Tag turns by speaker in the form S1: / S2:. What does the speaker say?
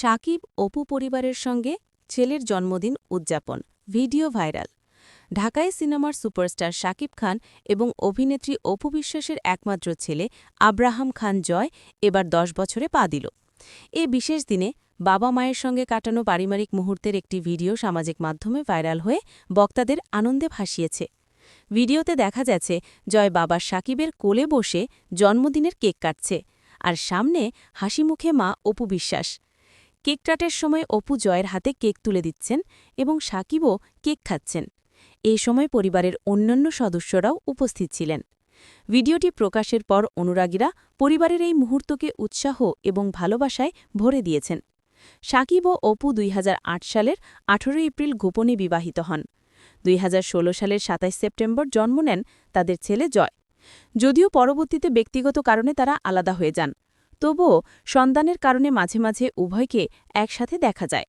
S1: সাকিব অপু পরিবারের সঙ্গে ছেলের জন্মদিন উদযাপন, ভিডিও ভাইরাল। ঢাকায় সিনেমার সুপারস্টার শাকিব খান এবং অভিনেত্রী অপু বিশ্বাসের একমাত্র ছেলে আব্রাহাম খান জয় এবার দশ বছরে পা দিল। এ বিশেষ দিনে বাবা মায়ের সঙ্গে কাটানো পারিবারিক মুহূর্তের একটি ভিডিও সামাজিক মাধ্যমে ভাইরাল হয়ে বক্তাদের আনন্দে ভাসিয়েছে। ভিডিওতে দেখা যাচ্ছে, জয় বাবা সাকিবের কোলে বসে জন্মদিনের কেক কাটছে আর সামনে হাসি মুখে মা অপু বিশ্বাস। কেক কাটের সময় অপু জয়ের হাতে কেক তুলে দিচ্ছেন এবং সাকিবও কেক খাচ্ছেন। এই সময় পরিবারের অন্যান্য সদস্যরাও উপস্থিত ছিলেন। ভিডিওটি প্রকাশের পর অনুরাগীরা পরিবারের এই মুহূর্তকে উৎসাহ এবং ভালোবাসায় ভরে দিয়েছেন। সাকিব ও অপু দুই হাজার আট সালের আঠেরো এপ্রিল গোপনে বিবাহিত হন। দুই হাজার ষোলো সালের ২৭ সেপ্টেম্বর জন্ম নেন তাদের ছেলে জয়। যদিও পরবর্তীতে ব্যক্তিগত কারণে তারা আলাদা হয়ে যান। তবুও সন্তানের কারণে মাঝে মাঝে উভয়কে একসাথে দেখা যায়।